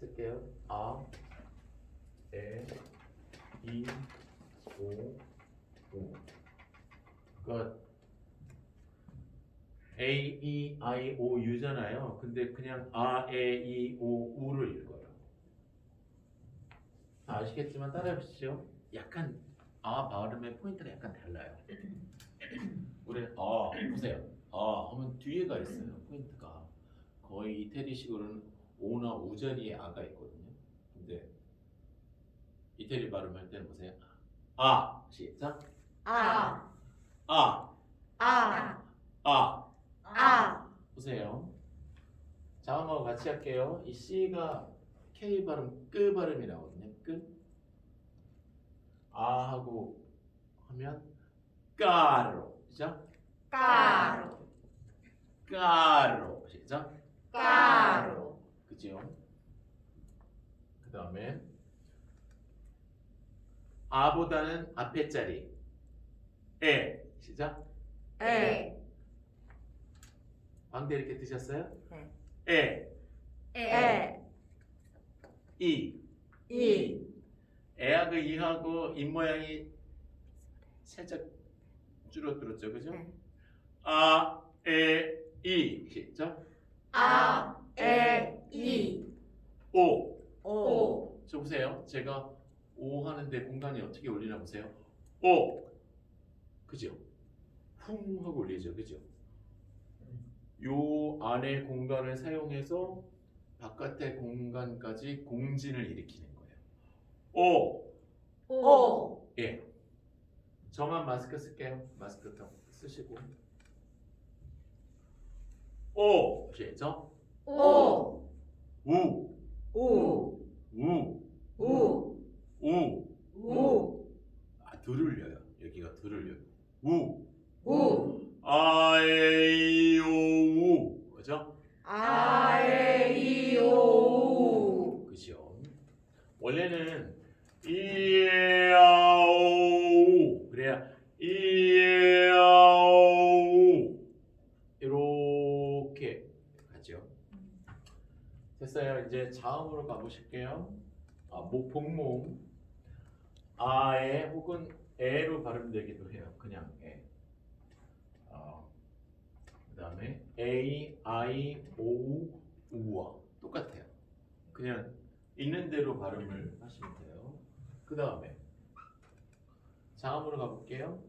쓸게요. 아, 에, 이, 오, 우. 그러니까 A, E, I, O, U잖아요. 근데 그냥 아, 에, 이, 오, 우를 읽어요. 다 아시겠지만 따라해보시죠. 약간 아 발음의 포인트가 약간 달라요. 우리 아 보세요. 아 하면 뒤에가 있어요. 포인트가 거의 이태리식으로는 오나 우 자리에 아가 있거든요. 근데 이태리 발음할 때는 보세요. 아 시작. 아, 아 아, 아. 아, 보세요. 자음하고 같이 할게요. 이 C가 K 발음, 끄 발음이 나오거든요. 끄. 아 하고 하면 까로. 시작. 까로, 까로. 시작. 까로, 그죠? 그 다음에 아보다는 앞에 자리. 에. 시작. 에, 광대 이렇게 뜨셨어요? 네. 에. 에, 이. 이, 애하고 이하고 입 모양이 살짝 줄어들었죠, 그죠? 네. 아, 에, 이 시작. 아, 에, 이, 오. 오, 저 보세요. 제가 오 하는데 공간이 어떻게 올리나 보세요. 오. 그죠? 쿵 하고 올리죠, 그죠? 요 안에 공간을 사용해서 바깥의 공간까지 공진을 일으키는 거예요. 오. 오, 예. 저만 마스크 쓸게요. 마스크 더 쓰시고. 오. 시작. 오, 우. 오, 우. 우, 우. 우, 아, 덜 울려요. 여기가 덜 울려요. 우. 우, 아에이오우. 그죠? 아, 에, 이, 오, 그죠? 원래는 이에아오 그래야 이에아오 이렇게 가죠. 됐어요. 이제 자음으로 가보실게요. 아, 목 복몸 아에 혹은 에로 발음되기도 해요. 그냥 에. 어, 그다음에 A, I, O, 우와 똑같아요. 그냥 있는 대로 발음을 하시면 돼요. 그 다음에 자음으로 가볼게요.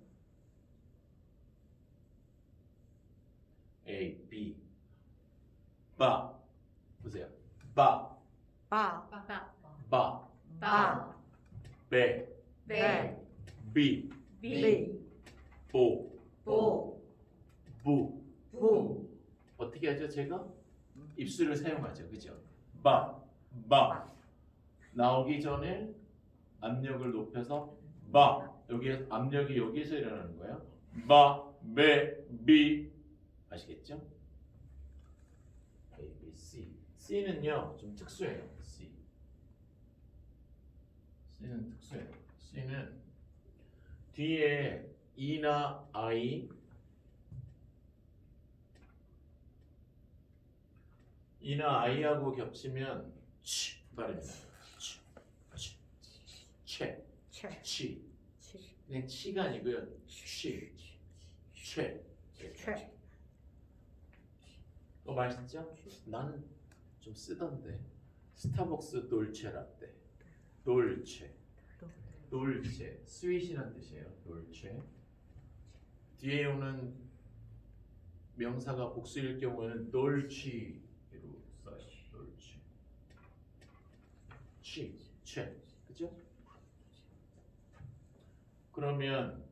A, B, 바 보세요. 바, 바, 바, 바, 베, 베, 비, 비, 보, 보, 부. 부, 어떻게 하죠? 제가? 입술을 사용하죠. 그죠? 바, 바. 나오기 전에 압력을 높여서 바. 여기 압력이 여기서 일어나는 거예요. 바, 베, 비. 아시겠죠? C. C는요 좀 특수해요. C. C는 특수해요. C는 뒤에 E나 I 이나 아이하고 겹치면 치 발음이 나요. 치, 치, 채, 채, 치. 치, 그냥 치가 아니고요. 치, 채. 채. 어 맛있죠? 나는 좀 쓰던데. 스타벅스 돌체 라떼. 돌체. 돌체. 스윗이란 뜻이에요. 돌체. 뒤에 오는 명사가 복수일 경우에는 돌치로 써요. 돌치. 치, 채. 그죠? 그러면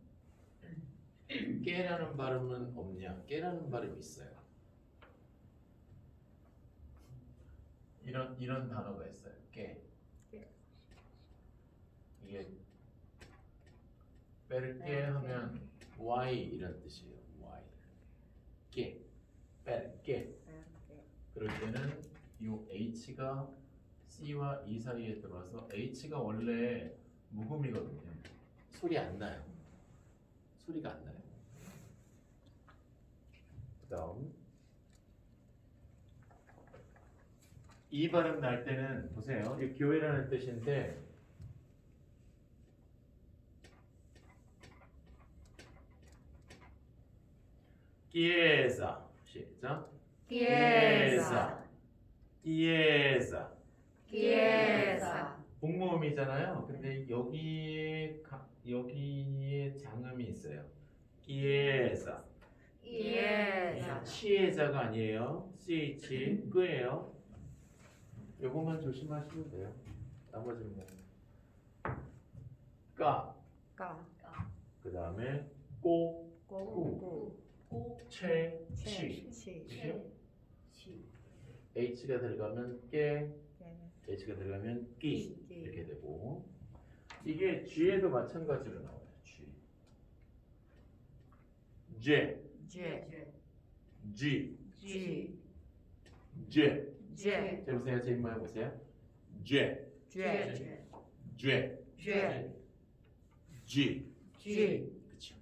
깨라는 발음은 없냐? 깨라는 발음이 있어요. 이런 이런 단어가 있어요. 깨. 이게 빼르게 하면 y 이런 뜻이에요. y. 깨. 빼르게. 그럴 때는 이 h가 c와 e 사이에 들어와서 h가 원래 묵음이거든요. 소리 안 나요. 소리가 안 나요. 그다음 이 발음 날 때는 보세요. 이 교회라는 뜻인데 chiesa 시작. Chiesa. chiesa. Chiesa. 복모음이잖아요. 근데 여기에 가- 여기에 장음이 있어요. chiesa. Chiesa. 치해자가 아니에요. ch 끄예요. 요것만 조심하시면 돼요. 나머지는 뭐 까, 까. 그 다음에 꼬, 고. 채, 치. 치. 치. h가 들어가면 깨, 네. h가 들어가면 끼 끼. 이렇게 되고 이게 g에도 마찬가지로 나와요. g, j, 제. g, 지. j. 제. 자 보세요. 제 입만 해보세요. j, 제. j, 제. g. 지. 그렇죠.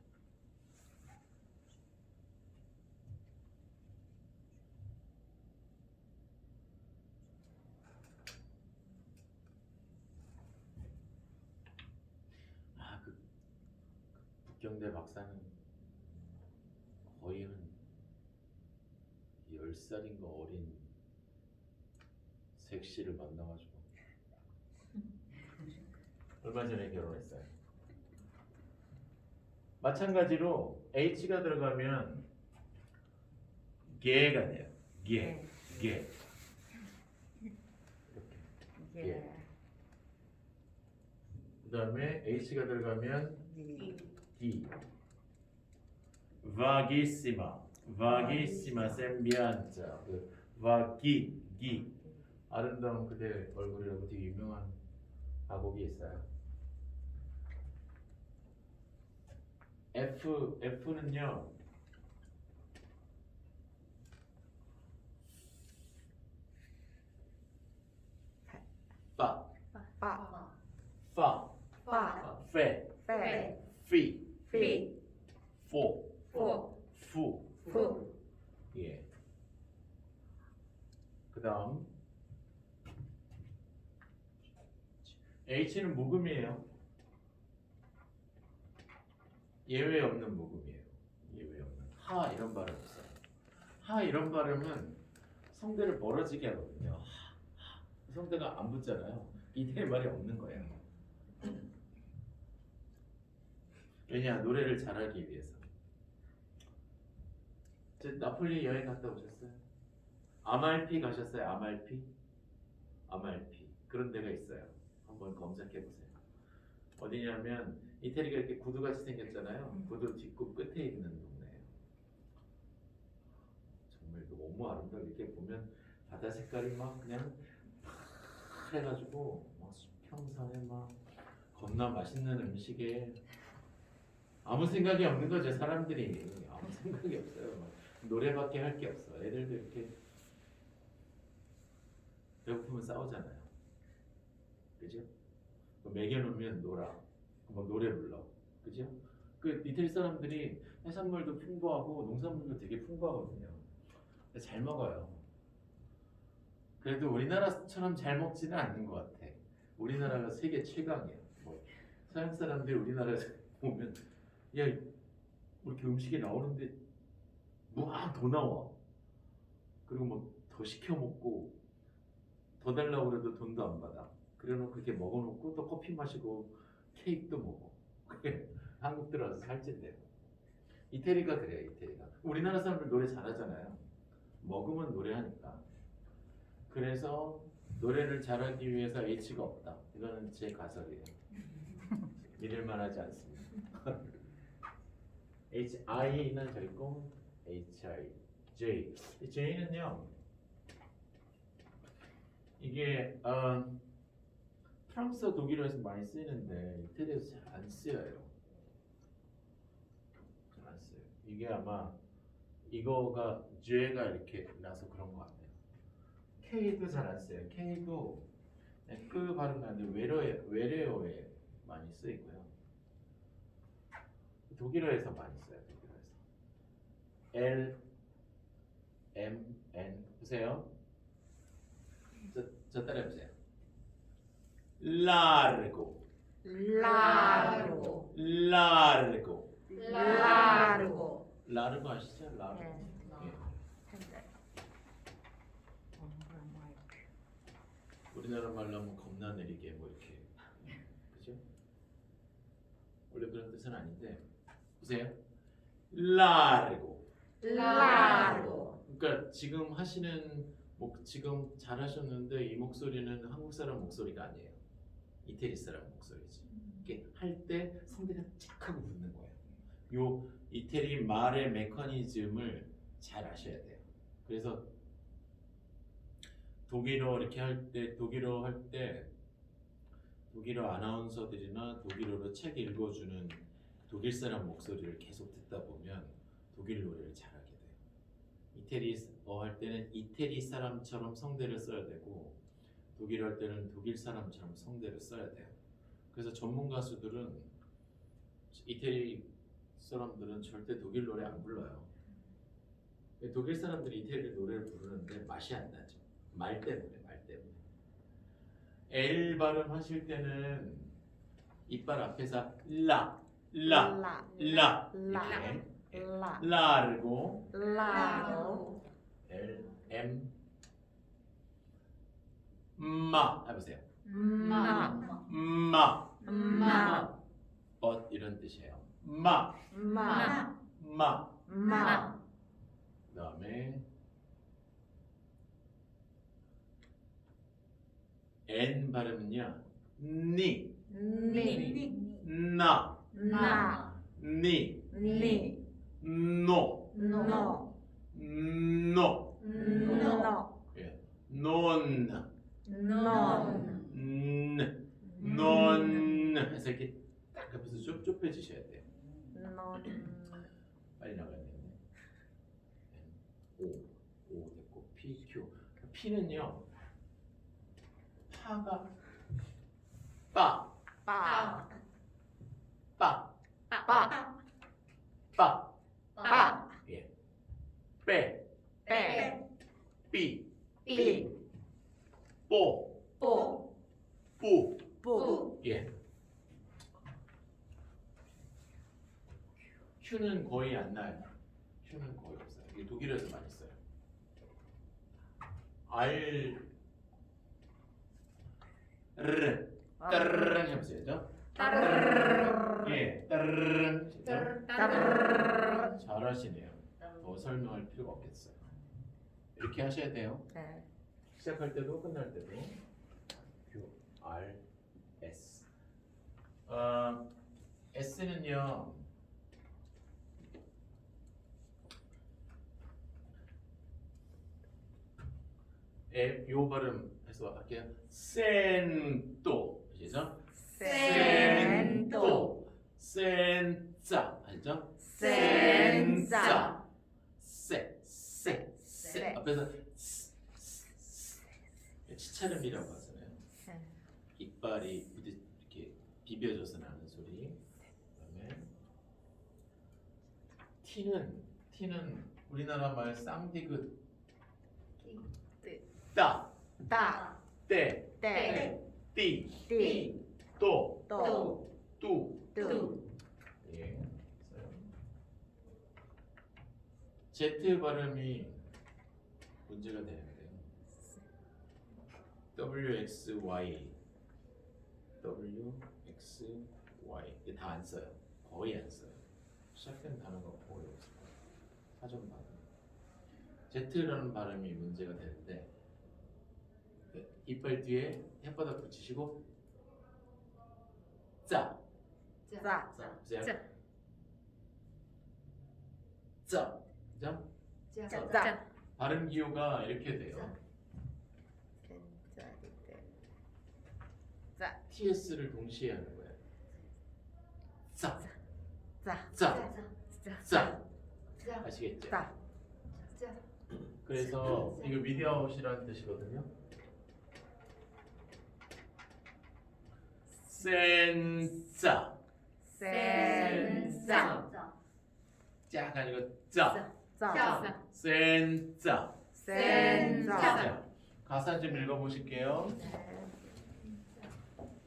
아, 그, 그 북경대 박사는 거의 한 10살인가 어린 색시를 만나가지고 얼마 전에 결혼했어요. 마찬가지로 H가 들어가면 개가 돼요. 개, 개. 이렇게. 예. 그 다음에 H가 들어가면 디. D. Vaghissima, vaghissima sembianza. 그 vagh이, 기. 아름다운 그대 얼굴이라고 되게 유명한 가곡이 있어요. F, F는요. 파, 빠. 파, 빠. 페, 페. 피, 피. 포, 포. 푸. 푸. 예. 그 다음 H는 묵음이에요. 예외 없는 묵음이에요. 예외 없는. 하 이런 발음 없어요. 하 이런 발음은 성대를 벌어지게 하거든요. 성대가 안 붙잖아요. 이태리 말이 없는 거예요. 왜냐 노래를 잘하기 위해서. 저 나폴리 여행 갔다 오셨어요? 아말피 가셨어요? 아말피? 아말피 그런 데가 있어요. 한번 검색해 보세요. 어디냐면 이태리가 이렇게 구두같이 생겼잖아요. 구두 뒷굽 끝에 있는 동네예요. 정말 너무 아름다워 이렇게 보면 바다 색깔이 막 그냥 파래가지고 막 수평선에 막 겁나 맛있는 음식에 아무 생각이 없는 거죠 사람들이 아무 생각이 없어요. 막 노래밖에 할 게 없어. 애들도 이렇게 배고프면 싸우잖아요. 그죠? 뭐 먹여놓으면 놀아. 뭐 노래 불러. 그죠? 그 이태리 사람들이 해산물도 풍부하고 농산물도 되게 풍부하거든요. 잘 먹어요. 그래도 우리나라처럼 잘 먹지는 않는 것 같아. 우리나라가 세계 최강이야. 뭐 서양 사람들이 우리나라에서 보면 야 이렇게 음식이 나오는데 뭐더 나와. 그리고 뭐 더 시켜 먹고 더 달라고 그래도 돈도 안 받아. 그래놓고 그렇게 먹어놓고 또 커피 마시고 케이크도 먹어. 그게 한국 들어와서 살찐대요. 이태리가 그래요, 이태리가. 우리나라 사람들 노래 잘하잖아요. 먹으면 노래하니까. 그래서 노래를 잘하기 위해서 H가 없다. 이거는 제 가설이에요. 믿을만 하지 않습니다. H I는 저기 고 H I J 이 J는요 이게 어, 프랑스 독일어에서 많이 쓰이는데 이태리에서 잘 안 쓰여요. 잘안 써요. 이게 아마 이거가 J가 이렇게 나서 그런 것 같아요. K도 잘 안 써요. K도 네, 그 발음 나는데 외래어 외래어에 많이 쓰이고요. 독일어에서 많이 써요. 독일어에서 L M N 보세요. 자, 저 따라 해보세요. Largo, largo, largo. largo. largo 아시죠? largo. 네. 예. 핸들. 우리나라 말로 하면 겁나 느리게 뭐 이렇게 그죠? 원래 그런 뜻은 아닌데 보세요. largo. largo. 그러니까 지금 하시는 뭐 지금 잘하셨는데 이 목소리는 한국 사람 목소리가 아니에요. 이태리 사람 목소리지. 이게 할때 성대가 쫙 하고 붙는 거예요. 요 이태리 말의 메커니즘을 잘 아셔야 돼요. 그래서 독일어 이렇게 할 때 독일어 할 때 독일어 아나운서들이나 독일어로 책 읽어주는 독일 사람 목소리를 계속 듣다 보면 독일 노래를 잘하게 돼요. 이태리어 할 때는 이태리 사람처럼 성대를 써야 되고 독일어 할 때는 독일 사람처럼 성대를 써야 돼요. 그래서 전문 가수들은 이태리 사람들은 절대 독일 노래 안 불러요. 독일 사람들이 이태리 노래를 부르는데 맛이 안 나죠. 말 때문에 말 때문에. L 발음 하실 때는 이빨 앞에서 라, 라, 라 라. 라. largo largo. L M 마 해보세요. 마. 마, 마. but 이런 뜻이에요. 마, 마. 마. 마. 그다음에 N 발음은요. 니, 니. 나, 나. 니, 니. 노, 노. 노, 노. 예, 논, 논. 음, 논 해서 이렇게 딱 옆에서 좁, 좁혀지셔야 돼요. 논. 빨리 나가야겠네. O, O 됐고 P, Q. P는요. 파가 빠, 빠. 빠, 빠. 빠, 빠. 예. 빼, 빼. 삐, 삐. 뽀, 뽀. 뿌, 뿌. 예. Q는 거의 안 나요. Q는 거의 없어요. 이게 독일에서 많이 써요. R, R, 따르릉 해보세요. 죠 따르릉. 예, 따르릉. 그죠? 따르릉. 잘하시네요. 더 설명할 필요가 없겠어요. 이렇게 하셔야 돼요. 네. 시작할 때도 끝날 때도 Q, R, S. 어, S는요. 에, 요 발음 해서 할게요. 센또 아시죠? 센또. 센자 알죠? 센자. 세, 세, 세. 세. 앞에서 스, 스, 스. 치차름이라고 하잖아요. 네. 이빨이 부딪 이렇게 비벼져서 나는 소리. 그다음에 T는 T는 우리나라 말 쌍디귿 따, 따. 때, 때. 띠, 띠. 또, 또. 뚜. 뚜. 예. Z 발음이 문제가 되는데요. W X Y W X Y 이게 다 안 써요. 거의 안 써요. 시작된 단어가 거의 없어요. 사전 발음. Z라는 발음이 문제가 되는데 네, 이빨 뒤에 혓바닥 붙이시고 짜 짜. 보세요. 짜. 짜. 그죠? 짜. 짜. 발음 기호가 이렇게 돼요. 짜. TS를 동시에 하는 거예요. 짜, 짜. 짜, 짜. 짜. 아시겠죠? 짜. 그래서 이거 미디어아웃이라는 뜻이거든요. 센짜, 센짜. 짝 아니고 짜, 짜. 센짜. 짜. 가사 좀 읽어보실게요.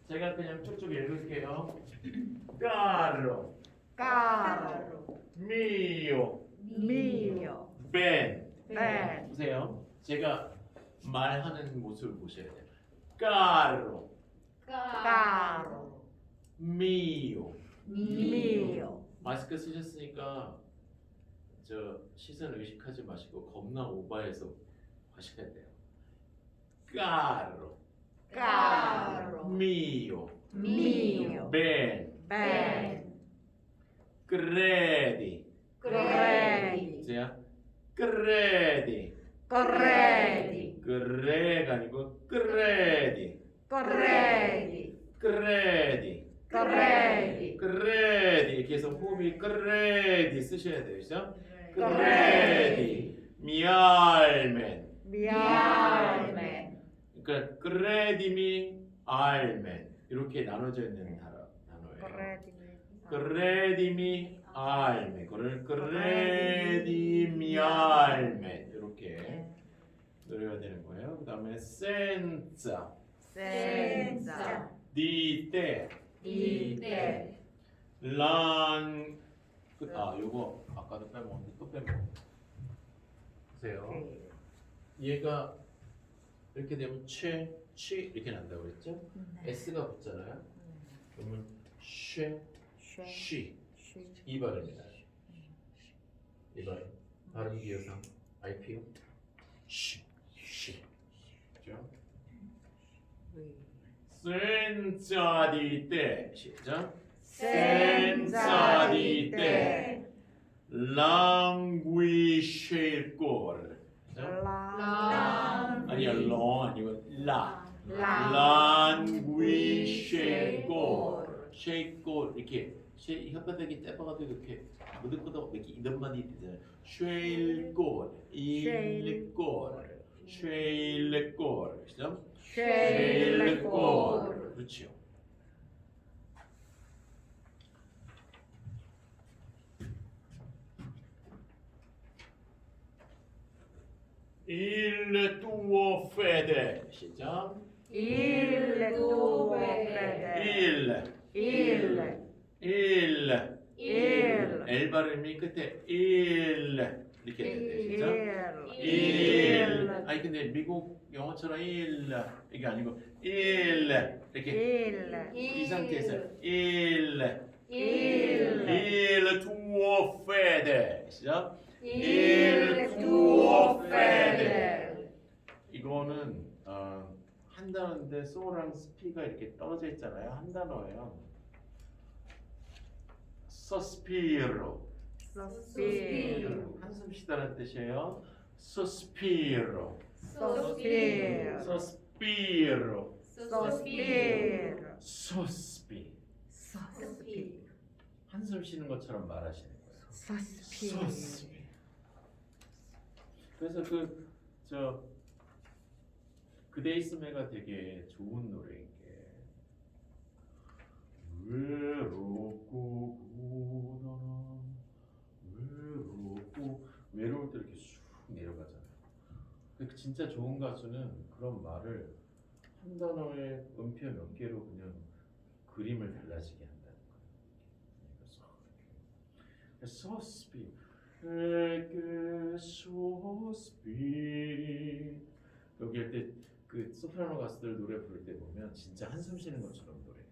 제가 그냥 쭉쭉 읽을게요. 까로, caro, 미요, mio, 벤. ben, 보세요. 제가 말하는 모습을 보셔야 돼요. 까로, caro, 미요. mio, 마스크 쓰셨으니까 저 시선 의식하지 마시고 겁나 오버해서 하셔야 돼요. 까로, caro, 미요, mio, 벤, ben, 크레디. credi, 보세요. 크레디. corredi, 그레가 아니고 크레디. corredi, 크레디. corredi, 크레디 이렇게 해서 호흡이 크레디 쓰셔야 돼요. 그죠? 크레디. 미알멘. mialmen, 그러니까 크레디미 알멘. 이렇게 나눠져 있는 단어, 단어예요. 크레디미 알멘. 그걸 크레디미 알멘. 이렇게 노래가 되는 거예요. 그 다음에 센자. senza, 디테 dite, 란 그, 아, 요거 아까도 빼먹었는데 또 빼먹어. 보세요. 얘가 이렇게 되면 최, 취 이렇게 난다고 그랬죠? S가 붙잖아요. 그러면 쉐, 쉬. 이 발음이다. 이 발음. 발음 기호상 IPO. 쉬, 쉬. 그죠? 센자 디테 시작. Senza dite, languisce 꼴. 그죠? la, 아니야, 러 아니고 라. la, languisce 꼴. 쉐이꼴 이렇게 쉐 혓바닥이 떼봐가도 이렇게 무득무득 이렇게 이름만이 되잖아요. 쉐일꼴, 일꼴, 쉐일꼴, 그죠? scelgo, 그렇지 Il tuo fede 시작. il tuo fede, Il il, il il, L 발음이 끝에 il 이렇게 되는데 시작. il, il 아니 근데 미국 영어처럼 il 이게 아니고 il 이렇게 il, 이 상태에서 il il, il tuo fede 시작. il tuo fede, 이거는 어, 한 단어인데 소랑 스피가 이렇게 떨어져 있잖아요. 한 단어예요. sospiro sospiro, 한숨 쉬다는 뜻이에요. sospiro, sospiro sospiro, sospi sospiro, 한숨 쉬는 것처럼 말하시는 거예요. sospiro, sospi 그래서 그 저 그대 있음에가 되게 좋은 노래인 게 외롭고 고단한 외롭고 외로울 때 이렇게 쑥 내려가잖아요. 근데 진짜 좋은 가수는 그런 말을 한 단어의 음표 몇 개로 그냥 그림을 달라지게 한다는 거예요. 그래서 소스피 에게 소스피 여기 할때 그 소프라노 가수들 노래 부를 때 보면 진짜 한숨 쉬는 것처럼 노래해요.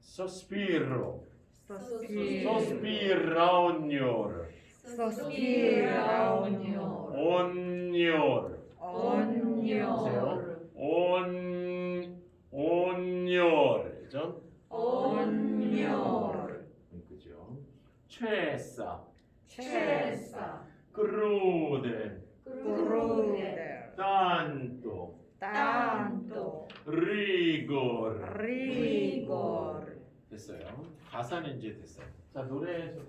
소스피로 sospiro, 소스피라 온요르 sospira ognuno, ognuno, 온 온요르 그죠? ognuno, 그죠? 최사. cessa, 크루데. crude, tanto tanto, rigor rigor, 됐어요. 가사는 이제 됐어요. 자 노래 좀.